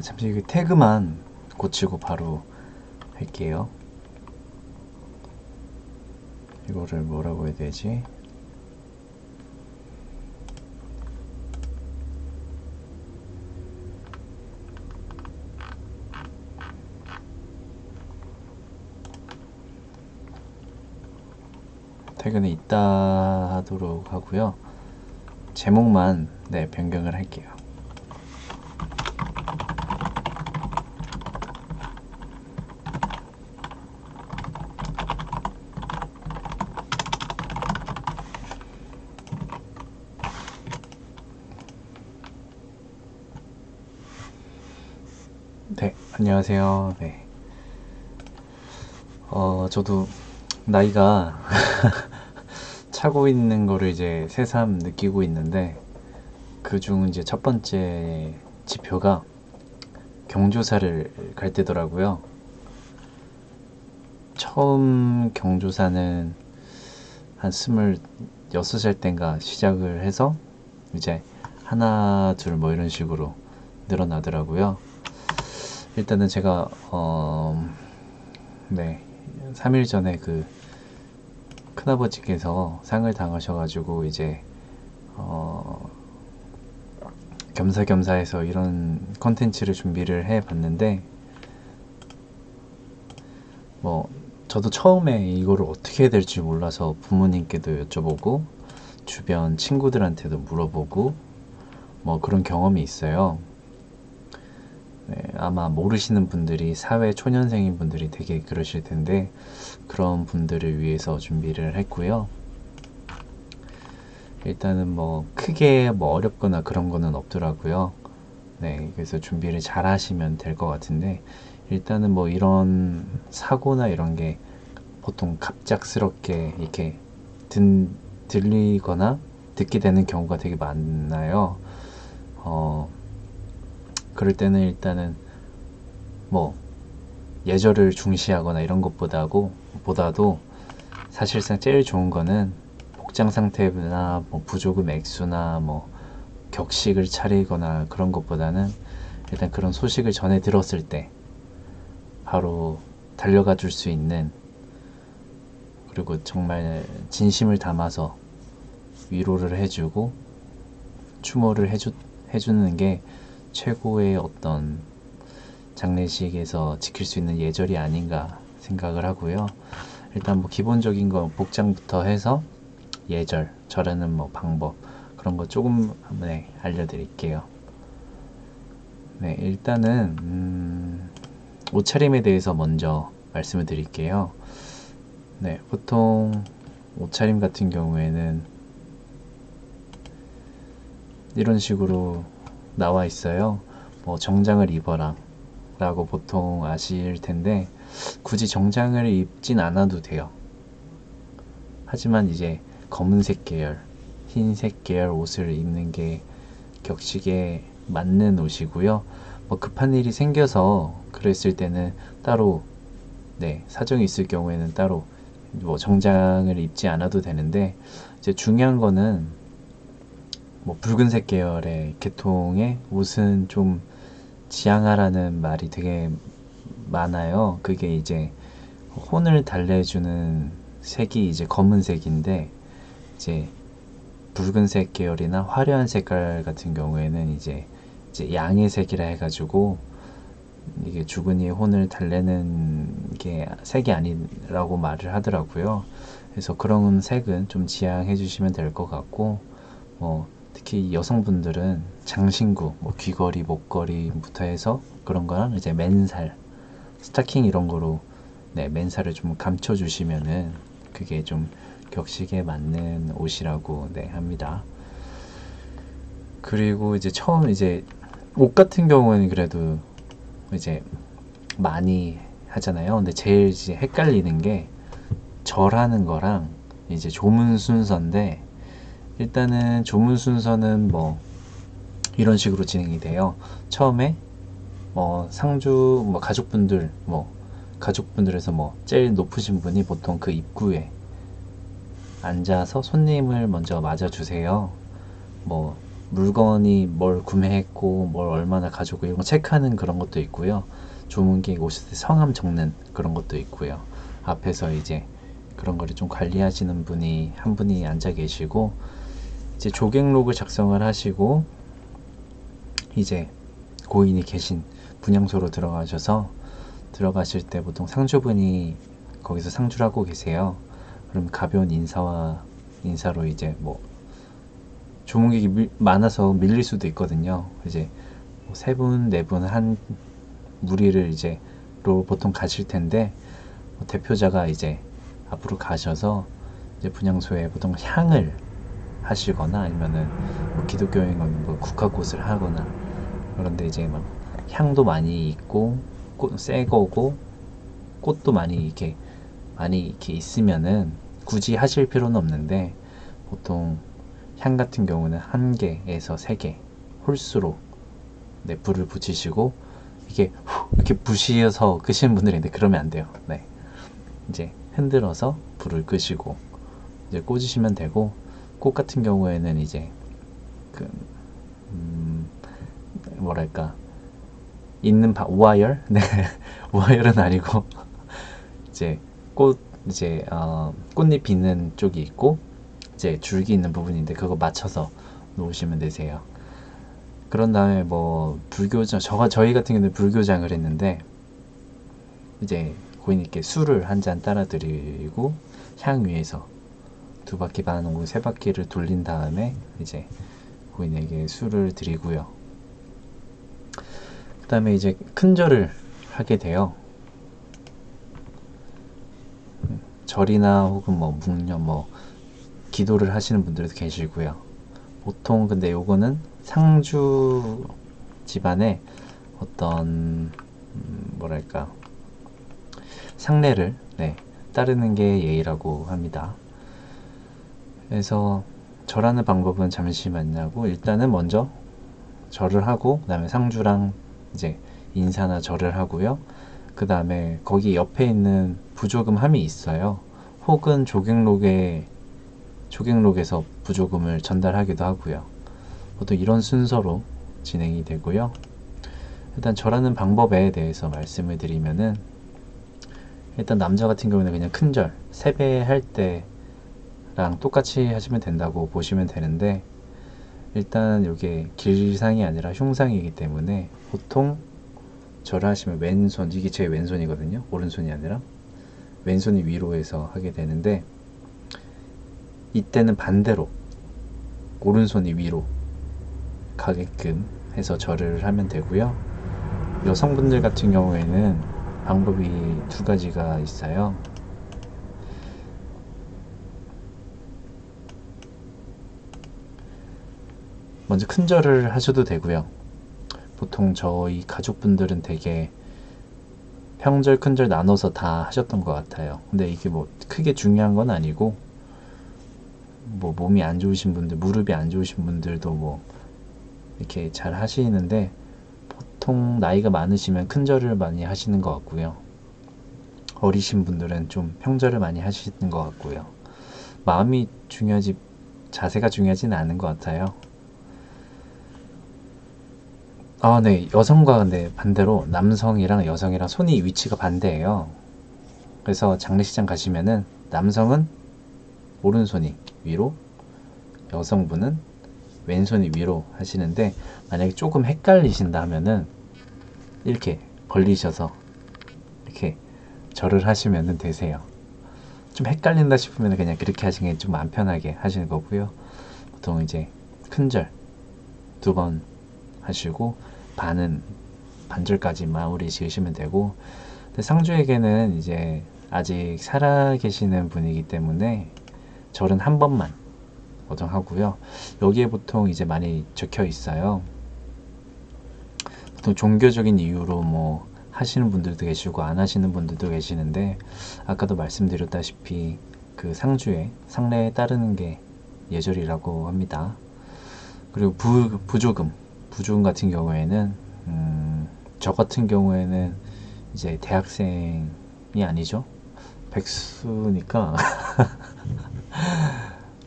잠시 그 태그만 고치고 바로 할게요. 이거를 뭐라고 해야 되지? 퇴근은 이따 하도록 하고요. 제목만 네, 변경을 할게요. 네, 안녕하세요. 네. 어, 저도 나이가 차고 있는 거를 이제 새삼 느끼고 있는데 그 중 이제 첫 번째 지표가 경조사를 갈 때더라고요. 처음 경조사는 한 스물여섯 살 땐가 시작을 해서 이제 하나 둘 뭐 이런 식으로 늘어나더라고요. 일단은 제가 어, 네 3일 전에 그 큰아버지께서 상을 당하셔가지고 이제 어, 겸사겸사해서 이런 컨텐츠를 준비를 해봤는데 뭐 저도 처음에 이거를 어떻게 해야 될지 몰라서 부모님께도 여쭤보고 주변 친구들한테도 물어보고 뭐 그런 경험이 있어요. 네, 아마 모르시는 분들이 사회 초년생인 분들이 되게 그러실 텐데 그런 분들을 위해서 준비를 했고요. 일단은 뭐 크게 뭐 어렵거나 그런 거는 없더라고요. 네, 그래서 준비를 잘 하시면 될 것 같은데 일단은 뭐 이런 사고나 이런 게 보통 갑작스럽게 이렇게 든, 들리거나 듣게 되는 경우가 되게 많나요. 어, 그럴 때는 일단은 뭐 예절을 중시하거나 이런 것보다고 보다도 사실상 제일 좋은 거는 복장 상태나 뭐 부조금 액수나 뭐 격식을 차리거나 그런 것보다는 일단 그런 소식을 전해 들었을 때 바로 달려가 줄 수 있는 그리고 정말 진심을 담아서 위로를 해주고 추모를 해주, 해주는 게 최고의 어떤 장례식에서 지킬 수 있는 예절이 아닌가 생각을 하고요. 일단 뭐 기본적인 거 복장부터 해서 예절, 절하는 뭐 방법 그런 거 조금 네, 알려드릴게요. 네, 일단은 음, 옷차림에 대해서 먼저 말씀을 드릴게요. 네, 보통 옷차림 같은 경우에는 이런 식으로 나와 있어요. 뭐 정장을 입어라 라고 보통 아실 텐데 굳이 정장을 입진 않아도 돼요. 하지만 이제 검은색 계열, 흰색 계열 옷을 입는 게 격식에 맞는 옷이고요. 뭐 급한 일이 생겨서 그랬을 때는 따로 네, 사정이 있을 경우에는 따로 뭐 정장을 입지 않아도 되는데 이제 중요한 거는 뭐 붉은색 계열의 계통의 옷은 좀 지향하라는 말이 되게 많아요. 그게 이제 혼을 달래주는 색이 이제 검은색인데 이제 붉은색 계열이나 화려한 색깔 같은 경우에는 이제 이제 양의 색이라 해가지고 이게 죽은이 혼을 달래는 게 색이 아니라고 말을 하더라고요. 그래서 그런 색은 좀 지양해 주시면 될 것 같고 뭐 특히 여성분들은 장신구, 뭐 귀걸이, 목걸이부터 해서 그런 거랑 이제 맨살, 스타킹 이런 거로 네, 맨살을 좀 감춰 주시면은 그게 좀 격식에 맞는 옷이라고 네, 합니다. 그리고 이제 처음 이제 옷 같은 경우는 그래도 이제 많이 하잖아요. 근데 제일 이제 헷갈리는 게 절하는 거랑 이제 조문 순서인데 일단은 조문 순서는 뭐 이런 식으로 진행이 돼요. 처음에 뭐 상주 뭐 가족분들 뭐 가족분들에서 뭐 제일 높으신 분이 보통 그 입구에 앉아서 손님을 먼저 맞아주세요. 뭐 물건이 뭘 구매했고 뭘 얼마나 가져오고 이런 거 체크하는 그런 것도 있고요. 조문객 오실 때 성함 적는 그런 것도 있고요. 앞에서 이제 그런 거를 좀 관리하시는 분이 한 분이 앉아 계시고 이제 조객록을 작성을 하시고 이제 고인이 계신 분향소로 들어가셔서 들어가실 때 보통 상주분이 거기서 상주를 하고 계세요. 그럼 가벼운 인사와 인사로 이제 뭐 조문객이 밀- 많아서 밀릴 수도 있거든요. 이제 뭐 세 분, 네 분 한 무리를 이제 로 보통 가실 텐데 뭐 대표자가 이제 앞으로 가셔서 이제 분향소에 보통 향을 하시거나 아니면은 뭐 기독교인 뭐 국화꽃을 하거나 그런데 이제 막 향도 많이 있고 꽃, 새 거고 꽃도 많이 이렇게 많이 이렇게 있으면은 굳이 하실 필요는 없는데 보통 향 같은 경우는 한 개에서 세 개 홀수로 네, 불을 붙이시고 이게 후 이렇게 부시어서 끄시는 분들이 있는데 그러면 안 돼요. 네. 이제 흔들어서 불을 끄시고 이제 꽂으시면 되고 꽃 같은 경우에는 이제 그 음, 뭐랄까 있는 바 우아열 네 우아열은 아니고 이제 꽃 이제 어, 꽃잎 있는 쪽이 있고 이제 줄기 있는 부분인데 그거 맞춰서 놓으시면 되세요. 그런 다음에 뭐 불교장 저가 저희 같은 경우는 불교장을 했는데 이제 고인님께 술을 한 잔 따라 드리고 향 위에서 두 바퀴 반 혹은 세 바퀴를 돌린 다음에 이제 고인에게 술을 드리고요. 그 다음에 이제 큰절을 하게 돼요. 음, 절이나 혹은 뭐 묵념 뭐 기도를 하시는 분들도 계시고요. 보통 근데 요거는 상주 집안의 어떤 음, 뭐랄까 상례를 네, 따르는 게 예의라고 합니다. 그래서 절하는 방법은 잠시만요. 일단은 먼저 절을 하고 그 다음에 상주랑 이제 인사나 절을 하고요. 그 다음에 거기 옆에 있는 부조금 함이 있어요. 혹은 조객록에 조객록에서 부조금을 전달하기도 하고요. 보통 이런 순서로 진행이 되고요. 일단 절하는 방법에 대해서 말씀을 드리면은 일단 남자 같은 경우는 그냥 큰절 세배할 때 랑 똑같이 하시면 된다고 보시면 되는데 일단 이게 길상이 아니라 흉상이기 때문에 보통 절을 하시면 왼손 이게 제 왼손이거든요. 오른손이 아니라. 왼손이 위로 해서 하게 되는데 이때는 반대로 오른손이 위로 가게끔 해서 절을 하면 되고요. 여성분들 같은 경우에는 방법이 두 가지가 있어요. 먼저 큰 절을 하셔도 되고요. 보통 저희 가족분들은 되게 평절, 큰절 나눠서 다 하셨던 것 같아요. 근데 이게 뭐 크게 중요한 건 아니고 뭐 몸이 안 좋으신 분들, 무릎이 안 좋으신 분들도 뭐 이렇게 잘 하시는데 보통 나이가 많으시면 큰절을 많이 하시는 것 같고요. 어리신 분들은 좀 평절을 많이 하시는 것 같고요. 마음이 중요하지 자세가 중요하지는 않은 것 같아요. 아, 네. 여성과 근데 반대로 남성이랑 여성이랑 손이 위치가 반대예요. 그래서 장례식장 가시면은 남성은 오른손이 위로, 여성분은 왼손이 위로 하시는데 만약에 조금 헷갈리신다 하면은 이렇게 벌리셔서 이렇게 절을 하시면 되세요. 좀 헷갈린다 싶으면 그냥 그렇게 하시는 게 좀 안 편하게 하시는 거고요. 보통 이제 큰절 두번 하시고 반은 반절까지 마무리 지으시면 되고 상주에게는 이제 아직 살아 계시는 분이기 때문에 절은 한 번만 보통 하고요. 여기에 보통 이제 많이 적혀 있어요. 보통 종교적인 이유로 뭐 하시는 분들도 계시고 안 하시는 분들도 계시는데 아까도 말씀드렸다시피 그 상주에 상례에 따르는 게 예절이라고 합니다. 그리고 부, 부조금 부조금 같은 경우에는 음, 저 같은 경우에는 이제 대학생이 아니죠. 백수니까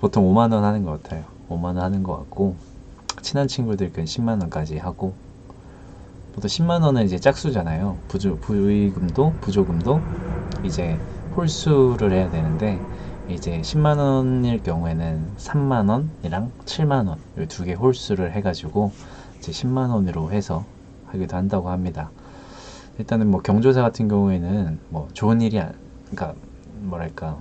보통 5만 원 하는 것 같아요. 5만 원 하는 것 같고 친한 친구들끼리 10만 원까지 하고 보통 10만 원은 이제 짝수잖아요. 부조, 부의금도 부조금도 이제 홀수를 해야 되는데 이제 10만 원일 경우에는 3만 원이랑 7만 원 이 두 개 홀수를 해가지고 이제 10만 원으로 해서 하기도 한다고 합니다. 일단은 뭐 경조사 같은 경우에는 뭐 좋은 일이 아, 그러니까 뭐랄까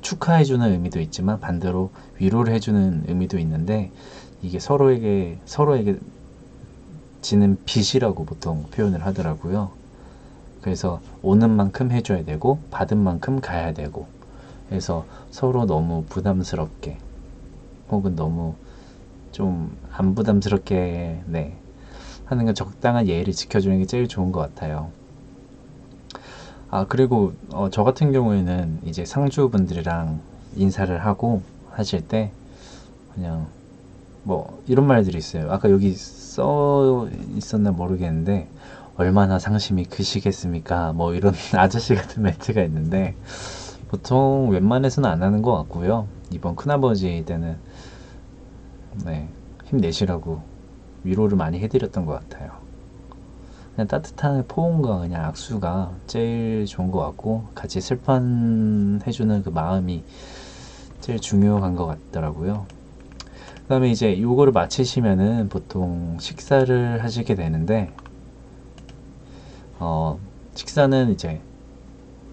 축하해주는 의미도 있지만 반대로 위로를 해주는 의미도 있는데 이게 서로에게 서로에게 지는 빚이라고 보통 표현을 하더라고요. 그래서 오는 만큼 해줘야 되고 받은 만큼 가야 되고 그래서 서로 너무 부담스럽게 혹은 너무 좀 안 부담스럽게 네 하는 건 적당한 예의를 지켜주는 게 제일 좋은 것 같아요. 아 그리고 어, 저 같은 경우에는 이제 상주분들이랑 인사를 하고 하실 때 그냥 뭐 이런 말들이 있어요. 아까 여기 써 있었나 모르겠는데 얼마나 상심이 크시겠습니까? 뭐 이런 아저씨 같은 멘트가 있는데 보통 웬만해서는 안 하는 것 같고요. 이번 큰아버지 때는 네 힘내시라고 위로를 많이 해드렸던 것 같아요. 그냥 따뜻한 포옹과 그냥 악수가 제일 좋은 것 같고 같이 슬퍼해주는 그 마음이 제일 중요한 것 같더라고요. 그 다음에 이제 요거를 마치시면은 보통 식사를 하시게 되는데 어 식사는 이제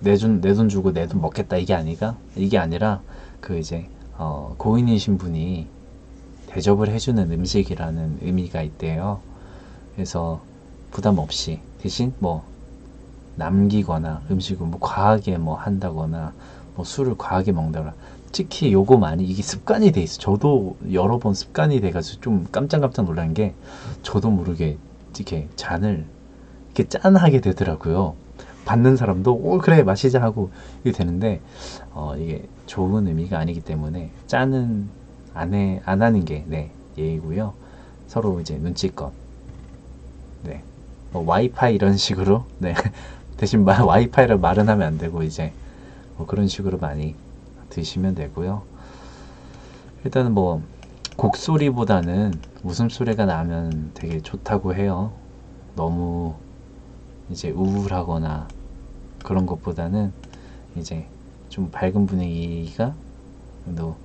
내돈 내돈 주고 내 돈 먹겠다 이게 아니가 이게 아니라 그 이제 어 고인이신 분이 대접을 해주는 음식이라는 의미가 있대요. 그래서 부담 없이 대신 뭐 남기거나 음식을 뭐 과하게 뭐 한다거나 뭐 술을 과하게 먹다거나 특히 요거 많이 이게 습관이 돼 있어. 저도 여러 번 습관이 돼가지고 좀 깜짝깜짝 놀란 게 저도 모르게 이렇게 잔을 이렇게 짠하게 되더라고요. 받는 사람도 오 그래 마시자 하고 이게 되는데 어 이게 좋은 의미가 아니기 때문에 짠은 안 해 안 하는 게 네 예의고요. 서로 이제 눈치껏 네 뭐 와이파이 이런 식으로 네 대신 마, 와이파이를 말은 하면 안 되고 이제 뭐 그런 식으로 많이 드시면 되고요. 일단은 뭐 곡소리보다는 웃음소리가 나면 되게 좋다고 해요. 너무 이제 우울하거나 그런 것보다는 이제 좀 밝은 분위기가 또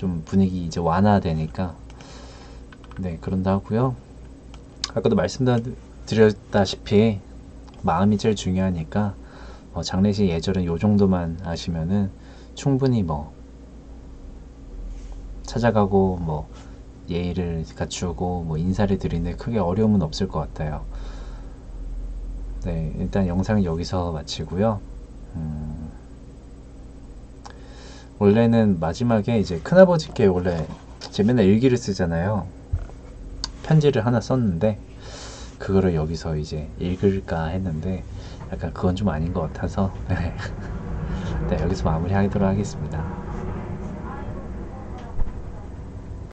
좀 분위기 이제 완화되니까 네 그런다 하고요. 아까도 말씀드렸다시피 마음이 제일 중요하니까 어, 장례식 예절은 요 정도만 하시면은 충분히 뭐 찾아가고 뭐 예의를 갖추고 뭐 인사를 드리는데 크게 어려움은 없을 것 같아요. 네, 일단 영상은 여기서 마치고요. 음, 원래는 마지막에 이제 큰아버지께 원래 제 맨날 일기를 쓰잖아요. 편지를 하나 썼는데 그거를 여기서 이제 읽을까 했는데 약간 그건 좀 아닌 것 같아서 네, 네 여기서 마무리하도록 하겠습니다.